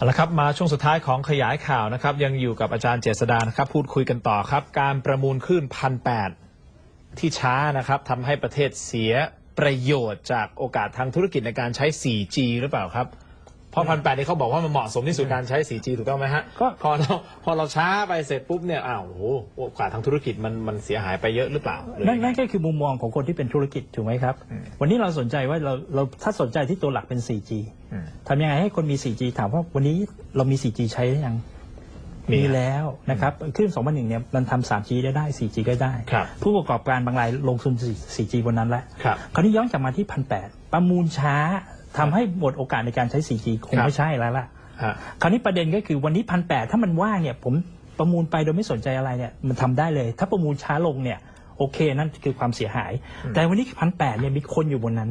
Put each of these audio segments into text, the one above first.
เอาละครับมาช่วงสุดท้ายของขยายข่าวนะครับ ยังอยู่กับอาจารย์เจษดานะครับ พูดคุยกันต่อครับ การประมูลคลื่นพันแปดที่ช้านะครับทำให้ประเทศเสียประโยชน์จากโอกาสทางธุรกิจในการใช้ 4G หรือเปล่าครับ พราะพันแปดนี่เขาบอกว่ามันเหมาะสมที่สุดการใช้ 4G ถูกต้องไหมฮะก็ พอเราพอเราช้าไปเสร็จปุ๊บเนี่ยอ้าวโอ้โหโอกาสทางธุรกิจมันมันเสียหายไปเยอะหรือเปล่าหรือนั่นยังไง นั่นก็คือมุมมองของคนที่เป็นธุรกิจถูกไหมครับวันนี้เราสนใจว่าเราเราถ้าสนใจที่ตัวหลักเป็น 4G อืม ทำยังไงให้คนมี 4G ถามว่าวันนี้เรามี 4G ใช้หรือยังมีมีแล้วนะครับคลื่น2001เนี่ยมันทำ 3G ได้ได้ 4G ก็ได้ ครับ ผู้ประกอบการบางรายลงทุน 4G บนนั้นแล้ว ครับ คราวนี้ย้อนกลับมาที่พันแประมูลช้า ทำให้หมดโอกาสในการใช้ 4G คงครับไม่ใช่แล้วล่ะฮะคราวนี้ประเด็นก็คือวันนี้พันแถ้ามันว่างเนี่ยผมประมูลไปโดยไม่สนใจอะไรเนี่ยมันทำได้เลย ถ้าประมูลช้าลงเนี่ยโอเคนั่นคือความเสียหาย แต่วันนี้พันแเนี่ยมีคนอยู่บนนั้น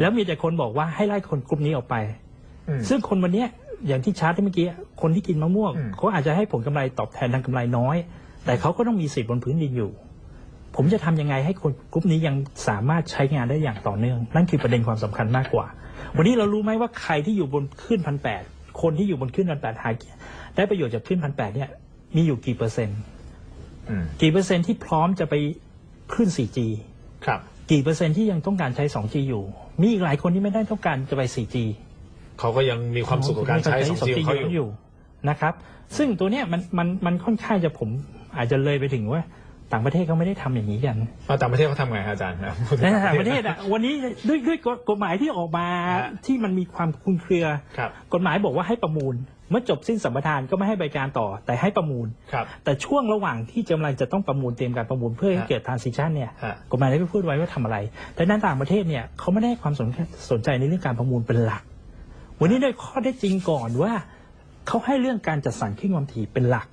แล้วมีแต่คนบอกว่าให้ไล่คนกลุ่มนี้ออกไปอืมซึ่งคนวันเนี้ยอย่างที่ชาร์ตที่เมื่อกี้คนที่กินมะม่วงอืมเขาอาจจะให้ผลกำไรตอบแทนทางกำไรน้อย แต่เขาก็ต้องมีสิทธิ์บนพื้นดินอยู่ ผมจะทำยังไงให้คนกลุ่มนี้ยังสามารถใช้งานได้อย่างต่อเนื่อง นั่นคือประเด็นความสำคัญมากกว่า วันนี้เรารู้ไหมว่าใครที่อยู่บนขึ้นพันแปดคนที่อยู่บนขึ้นพันแปดหาได้ประโยชน์จากขึ้นพันแปดเนี่ยมีอยู่กี่เปอร์เซ็นต์อืมกี่เปอร์เซ็นต์ที่พร้อมจะไปขึ้น 4G ครับ กี่เปอร์เซ็นต์ที่ยังต้องการใช้ 2G อยู่ มีอีกหลายคนที่ไม่ได้ต้องการจะไป 4G เขาก็ยังมีความสุขกับการใช้ 2G ของเขาอยู่อยู่นะครับ ซึ่งตัวเนี้ยมันมันมันค่อนข้างจะผมอาจจะเลยไปถึงว่า ต่างประเทศเขาไม่ได้ทำอย่างนี้กันมาต่างประเทศเขาทำไงฮะอาจารย์ครับในต่างประเทศอะวันนี้ด้วยด้วยกฎกฎหมายที่ออกมาฮะที่มันมีความคลุมเครือครับกฎหมายบอกว่าให้ประมูล เมื่อจบสิ้นสัมปทานก็ไม่ให้บริการต่อ แต่ให้ประมูลครับแต่ช่วงระหว่างที่กำลังจะต้องประมูลเตรียมการประมูลเพื่อให้ฮะเกิด transition เนี่ยฮะกฎหมายได้พูดไว้ว่าทำอะไร แต่ในต่างประเทศเนี่ยเขาไม่ได้ให้ความสนสนใจในเรื่องการประมูลเป็นหลัก วันนี้ได้ข้อได้จริงก่อนว่าเขาให้เรื่องการจัดสรรคลื่นความถี่เป็นหลัก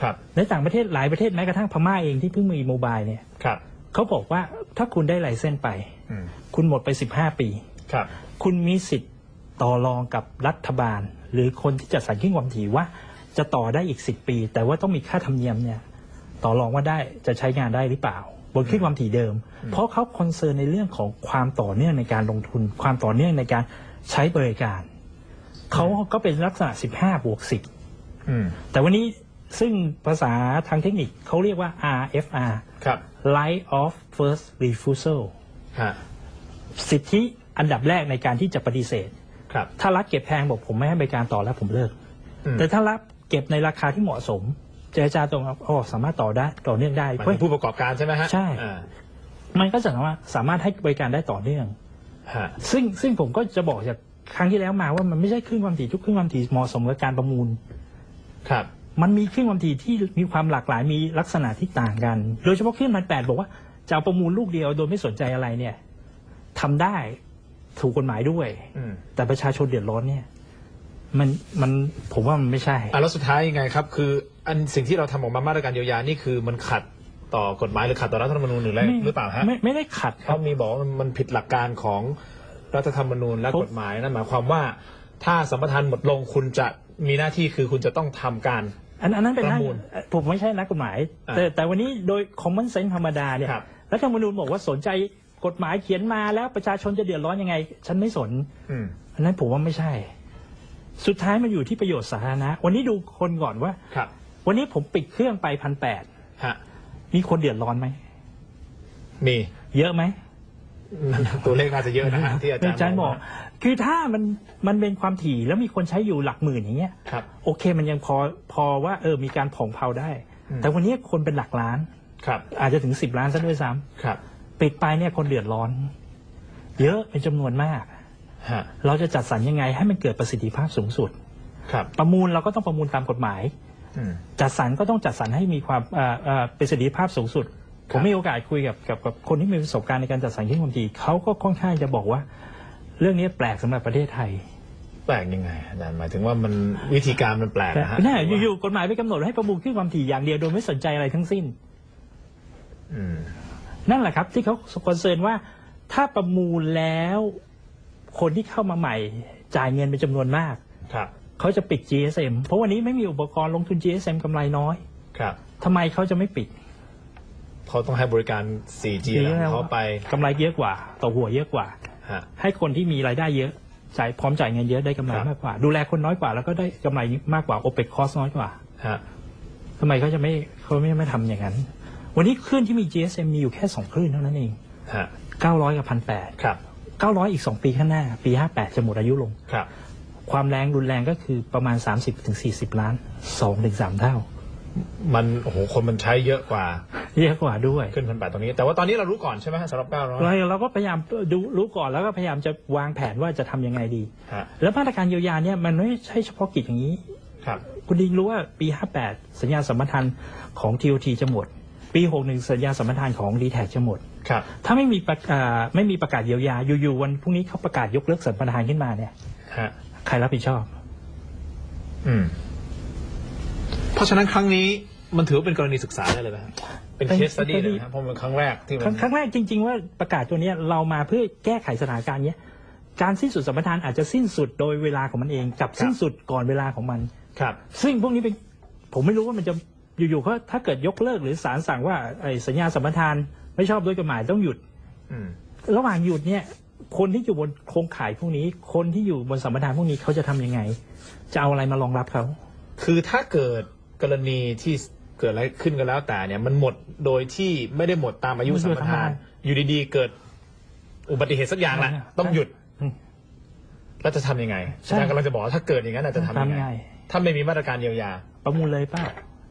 ครับในต่างประเทศหลายประเทศแม้กระทั่งพม่าเองที่เพิ่งมีโมบายเนี่ยครับเขาบอกว่าถ้าคุณได้ไลเซนส์ไป อืมคุณหมดไป 15 ปี ครับ คุณมีสิทธิ์ต่อรองกับรัฐบาล หรือคนที่จัดสรรคลื่นความถี่ว่า จะต่อได้อีก 10 ปี แต่ว่าต้องมีค่าธรรมเนียมเนี่ยต่อรองว่าได้จะใช้งานได้หรือเปล่า บนคลื่นความถี่เดิม เพราะเขาคอนเซิร์นในเรื่องของความต่อเนื่องในการลงทุน ความต่อเนื่องในการใช้บริการเขาก็เป็นลักษณะ 15 บวก 10 อืมแต่วันนี้ ซึ่งภาษาทางเทคนิคเขาเรียกว่า RFR ครับ Right of First Refusal ฮะสิทธิอันดับแรกในการที่จะปฏิเสธ ครับ ถ้ารัฐเก็บแพงบอกผมไม่ให้บริการต่อแล้วผมเลิก อืม แต่ถ้ารัฐเก็บในราคาที่เหมาะสม เจรจาตรงอ๋อสามารถต่อได้ต่อเนื่องได้หมายเพราะ ถึงผู้ประกอบการใช่ไหมฮะใช่ อ่ามันก็จะสามารถสามารถให้บริการได้ต่อเนื่อง ฮะซึ่งซึ่งผมก็จะบอกจากครั้งที่แล้วมาว่ามันไม่ใช่คลื่นความถี่ทุกคลื่นความถี่เหมาะสมกับการประมูล ครับ มันมีคลื่นความถี่ที่มีความหลากหลายมีลักษณะที่ต่างกัน โดยเฉพาะคลื่นพันแปดบอกว่าจะเอาประมูลลูกเดียวโดยไม่สนใจอะไรเนี่ยทำได้ถูกกฎหมายด้วยอืมแต่ประชาชนเดือดร้อนเนี่ย มันมันผมว่ามันไม่ใช่อะแล้วสุดท้ายยังไงครับ คืออันสิ่งที่เราทำออกมามาตรการเยียวยานี่คือมันขัดต่อกฎหมายหรือขัดต่อรัฐธรรมนูญหรืออะไรไม่หรือเปล่าฮะไม่ไม่ได้ขัดคเขารับมีบอกว่ามันมันผิดหลักการของรัฐธรรมนูญและผมกฎหมายนั่นหมายความว่า ถ้าสัมปทานหมดลงคุณจะมีหน้าที่คือคุณจะต้องทำการ อันอันนั้นเป็นประนักมูลผมไม่ใช่นักกฎหมาย อ่าแต่แต่วันนี้โดย common sense ธรรมดาเนี่ยครับรัฐธรรมนูญบอกว่าสนใจกฎหมายเขียนมาแล้วประชาชนจะเดือดร้อนยังไง ฉันไม่สนอืมอันนั้นผมว่าไม่ใช่ สุดท้ายมันอยู่ที่ประโยชน์สาธารณะ วันนี้ดูคนก่อนว่า ครับ วันนี้ผมปิดเครื่องไปพันแปดฮะ มีคนเดือดร้อนไหม มี เยอะไหม ตัวเลขน่าจะเยอะนะฮะที่อาจารย์อาจารย์บอก คือถ้ามันมันเป็นความถี่แล้วมีคนใช้อยู่หลักหมื่นอย่างเงี้ยครับโอเคมันยังพอพอว่าเออมีการผ่องเพาได้อืมแต่วันนี้คนเป็นหลักล้านครับ อาจจะถึงสิบล้านซะด้วยซ้ำครับ ปิดไปเนี่ยคนเดือดร้อน เยอะเป็นจำนวนมากฮะเราจะจัดสรรยังไงให้มันเกิดประสิทธิภาพสูงสุด ครับ ประมูลเราก็ต้องประมูลตามกฎหมายอืมจัดสรรก็ต้องจัดสรรให้มีความเอ่อเอ่อประสิทธิภาพสูงสุดค ผรับมมีโอกาสคุยกับกับกับคนที่มีประสบการณ์ในการจัดสรรคลื่นความถี่เขาก็ค่อนข้างจะบอกว่า เรื่องนี้แปลกสำหรับประเทศไทย แปลกยังไงอาจารย์หมายถึงว่ามันวิธีการมันแปลกนะฮะแน่อยู่ๆกฎหมายไปกำหนดให้ประมูลคลื่นความถี่อย่างเดียวโดยไม่สนใจอะไรทั้งสิ้นอืมนั่นแหละครับ ที่เขาคอนเซิร์นว่า ถ้าประมูลแล้ว คนที่เข้ามาใหม่ จ่ายเงินเป็นจำนวนมากครับเขาจะปิด GSM เพราะวันนี้ไม่มีอุปกรณ์ลงทุน GSM กำไรน้อย ครับทำไมเขาจะไม่ปิด เขาต้องให้บริการ 4G แล้วของเขาไปกำไรเยอะกว่า ต่อหัวเยอะกว่า ฮะ ให้คนที่มีรายได้เยอะจ่ายพร้อมจ่ายเงินเยอะได้กำไรครับ มากกว่า ดูแลคนน้อยกว่าแล้วก็ได้กำไรมากกว่าโอเปกคอสน้อยกว่าฮะทำไมเขาจะไม่เขาไม่ไม่ทำอย่างนั้น วันนี้คลื่นที่มี GSM มีอยู่แค่สองคลื่นเท่านั้นเองฮะ900กับ1,800 ครับ900 อีก 2 ปีข้างหน้า ปี 58 จะหมดอายุลง ครับความแรงรุนแรงก็คือประมาณ 30-40 ล้าน 2-3 เท่า มันโอ้โหคนมันใช้เยอะกว่า เยอะกว่าด้วยขึ้นพันแปดตรงนี้ แต่ว่าตอนนี้เรารู้ก่อนใช่ไหมฮะสำหรับเก้าร้อยเราเราก็พยายามดูรู้ก่อนแล้วก็พยายามจะวางแผนว่าจะทำยังไงดีฮะแล้วมาตรการเยียวยาเนี่ยมันไม่ใช่เฉพาะกิจอย่างนี้ครับคุณดิงรู้ว่าปี 58 สัญญาสัมปทานของ TOT จะหมด ปี 61 สัญญาสัมปทานของ d t แทจะหมดครับถ้าไม่มีประอ่าไม่มีประกาศเยียวยาอยู่ๆวันพรุ่งนี้เขาประกาศยกเลิกสัมปทานขึ้นมาเนี่ยฮะใครรับผิดชอบ อืม เพราะฉะนั้นครั้งนี้มันถือว่าเป็นกรณีศึกษาได้เลยไหมครับ เป็นเป็นเคสสตี้เป็นเลยนะครับเพราะมันครั้งแรกที่คมัรั้งนครั้งแรกจริง ๆ ว่าประกาศตัวเนี้ยเรามาเพื่อแก้ไขสถานการณ์เนี้ยการสิ้นสุดสัมปทานอาจจะสิ้นสุดโดยเวลาของมันเองกับสิ้นสุดก่อนเวลาของมันครับ ซึ่งพวกนี้เป็นผมไม่รู้ว่ามันจะอยู่ๆเขาถ้าเกิดยกเลิกหรือศาลสั่งว่าไอ้สัญญาสัมปทานไม่ชอบด้วยกฎหมายต้องหยุดอืมระหว่างหยุดเนี่ย คนที่อยู่บนโครงข่ายพวกนี้ คนที่อยู่บนสัมปทานพวกนี้เขาจะทำยังไง จะเอาอะไรมารองรับเขา คือถ้าเกิดกรณีที่ เกิดอะไรขึ้นก็แล้วแต่เนี่ยมันหมดโดยที่ไม่ได้หมดตามอายุไม่สัมหมปดตามทานอายุอยู่ดีๆ เกิดอุบัติเหตุสักอย่างแหละใช่ต้องหยุดอืมแล้วจะทำยังไงใช่อาจารย์กำลังจะบอกว่าถ้าเกิดอย่างนั้นอาจจะทำยังทำยังไงไง ถ้าไม่มีมาตรการเยียวยา ประมูลเลยเปล่า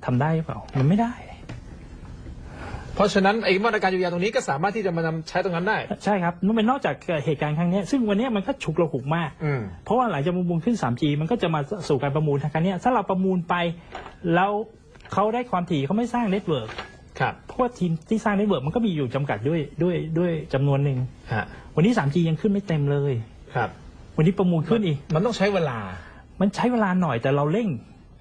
ทำได้เปล่า มันไม่ได้ เพราะฉะนั้นไอ้มาตรการเยียวยาตรงนี้ก็สามารถที่จะมานำใช้ตรงนั้นได้ ใช่ครับนั่นเป็นนอกจากเหตุการณ์ครั้งเนี้ยซึ่งวันเนี้ยมันก็ฉุกระหุกมากอืมเพราะว่าหลังจากประมูลขึ้น 3G มันก็จะมาสู่การประมูลทางการเนี้ยถ้าเราประมูลไปแล้ว เขาได้ความถี่เขาไม่สร้างเน็ตเวิร์กครับเพราะว่าทีมที่สร้างเน็ตเวิร์กมันก็มีอยู่จำกัดด้วยด้วยด้วยจำนวนหนึ่ง ฮะวันนี้ 3G ยังขึ้นไม่เต็มเลย ครับ วันนี้ประมูลขึ้นอีก มันต้องใช้เวลามันใช้เวลาหน่อยแต่เราเร่ง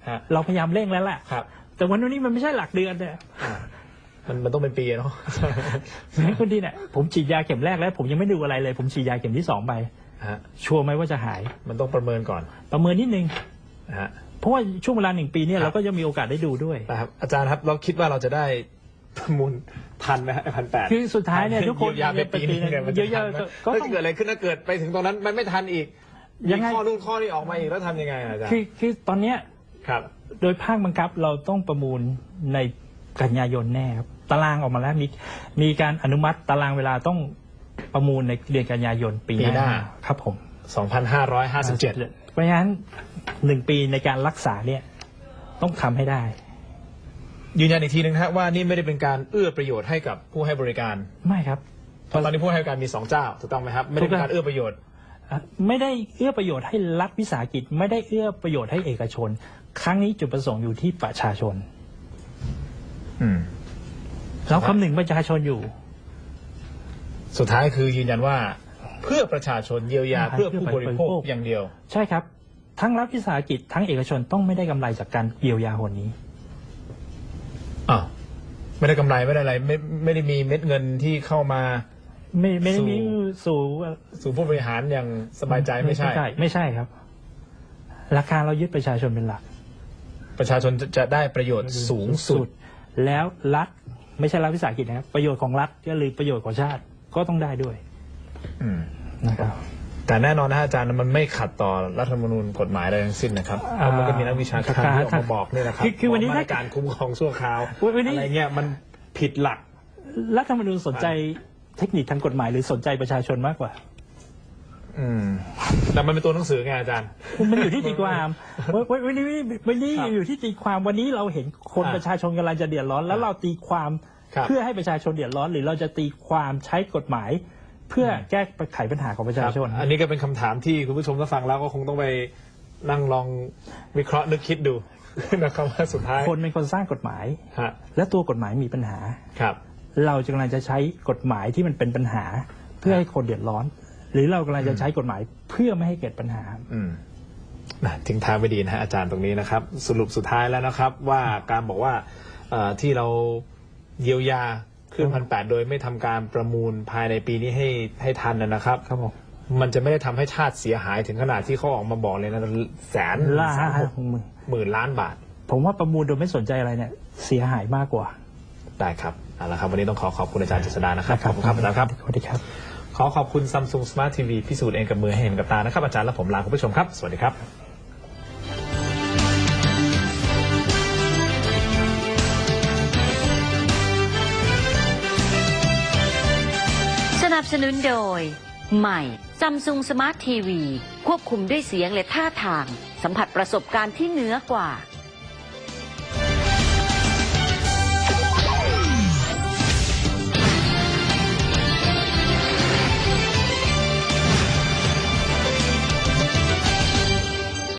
ฮะเราพยายามเร่งแล้วแหละครับแต่วันนี้มันไม่ใช่หลักเดือนเนี่ยอ่ามันมันต้องเป็นปีอะเนาะให้คนดีเนี่ยผมฉีดยาเข็มแรกแล้ว ผมยังไม่ดูอะไรเลย ผมฉีดยาเข็มที่สองไปฮะชัวร์ไหมว่าจะหาย มันต้องประเมินก่อนประเมินนิดนึง ฮะ เพราะว่าช่วงเวลาหนึ่งปีเนี่ยครับเราก็จะมีโอกาสได้ดูด้วยนะครับอาจารย์ครับเราคิดว่าเราจะได้ประมูลทันไหมฮะพันแปดคือสุดท้ายเนี่ยทุกคนยาไปปีนึงเนี่ยมันจะเยทัอะนไหมๆก็ถ้าต้องเกิดอะไรขึ้นถ้าเกิดไปถึงตรงนั้นมันไม่ทันอีกยัมีงไงข้อนู่นข้อนี้ออกมาอีกแล้วทำยังไงอะอาจารย์คือคือตอนเนี้ยครับ โดยภาคบังคับเราต้องประมูลในกันยายนแน่ครับตารางออกมาแล้วมีมีการอนุมัติตารางเวลาต้องประมูลในเดือนกันยายนปีหน้าครับผม 2,557เพราะฉะนั้น หนึ่งปีในการรักษาเนี่ยต้องทำให้ได้ ยืนยันอีกทีนึงนะฮะว่านี่ไม่ได้เป็นการเอื้อประโยชน์ให้กับผู้ให้บริการไม่ครับ เพราะตอนนี้ผู้ให้บริการมีสองเจ้าถูกต้องไหมครับ ไม่ได้เป็นการเอื้อประโยชน์อะไม่ได้เอื้อประโยชน์ให้รัฐวิสาหกิจ ไม่ได้เอื้อประโยชน์ให้เอกชน ครั้งนี้จุดประสงค์อยู่ที่ประชาชนอืมเราคำหนึ่งประชาชนอยู่ สุดท้ายคือยืนยันว่า เพื่อประชาชนเยียวยาใช่เพื่อผู้บริโภคเพื่อผู้บริโภคอย่างเดียว ใช่ครับ ทั้งรัฐวิสาหกิจทั้งเอกชนต้องไม่ได้กำไรจากการเยียวยาหนนี้ อ้าวไม่ได้กำไรไม่ได้อะไรไม่ไม่ได้มีเม็ดเงินที่เข้ามา ไม่ไม่ได้สู่มีสู่สู่ผู้บริหารอย่างสบายใจไม่ใช่ ไม่ใช่ครับ ราคาเรายึดประชาชนเป็นหลัก ประชาชนจะจะได้ประโยชน์สูงสุด แล้วรัฐไม่ใช่รัฐวิสาหกิจนะครับประโยชน์ของรัฐก็หรือประโยชน์ของชาติก็ต้องได้ด้วย อืม นะครับ แต่แน่นอนนะฮะอาจารย์มันไม่ขัดต่อรัฐธรรมนูญกฎหมายอะไรทั้งสิ้นนะครับเพราะมันก็มีนักวิชาการที่ออกมาบอกนี่นะครับคือคือวันนี้ว่าถ้ามาตรการคุ้มครองชั่วคราววันนี้อะไรเงี้ยมันผิดหลัก รัฐธรรมนูญสนใจเทคนิคทางกฎหมายหรือสนใจประชาชนมากกว่าอืมแต่มันเป็นตัวหนังสือไงอาจารย์ มันอยู่ที่ตีความวันวันวันนี้วันนี้ครับอยู่ที่ตีความวันนี้เราเห็นคนอ่าประชาชนกำลังจะเดือดร้อน แล้วเราตีความครับเพื่อให้ประชาชนเดือดร้อน หรือเราจะตีความใช้กฎหมาย เพื่อแก้ไขปัญหาของประชาชนครับอันนี้ก็เป็นคำถามที่คุณผู้ชมถ้าฟังแล้วก็คงต้องไปนั่งลองวิเคราะห์นึกคิดดูนะครับว่าสุดท้ายคนเป็นคนสร้างกฎหมายฮะและตัวกฎหมายมีปัญหาครับ เรากำลังจะใช้กฎหมายที่มันเป็นปัญหา เพื่อให้คนเดือดร้อน หรือเรากำลังจะใช้กฎหมายเพื่อไม่ให้เกิดปัญหาอืมนะทิ้งท้ายไปดีนะฮะอาจารย์ตรงนี้นะครับ สรุปสุดท้ายแล้วนะครับ ว่าการบอกว่าเอ่อที่เราเยียวยา ขึ้นพันแปดโดยไม่ทำการประมูลภายในปีนี้ให้ให้ทันนะนะครับครับผมมันจะไม่ได้ทำให้ชาติเสียหายถึงขนาดที่เขาออกมาบอกเลยนะแสนล่าแสนหกของมือหมื่นล้านบาท ผมว่าประมูลโดยไม่สนใจอะไรเนี่ย เสียหายมากกว่า ได้ครับเอาละครับวันนี้ต้องขอขอบคุณอาจารย์เจษดานะครับขอบคุณครับอาจารย์ครับสวัสดีครับ ขอขอบคุณ Samsung Smart TV พิสูจน์เองกับมือให้เห็นกับตานะครับอาจารย์และผมลาคุณผู้ชมครับ สวัสดีครับ สนุนโดย ใหม่ซัมซุงสมาร์ททีวี ควบคุมด้วยเสียงและท่าทาง สัมผัสประสบการณ์ที่เหนือกว่า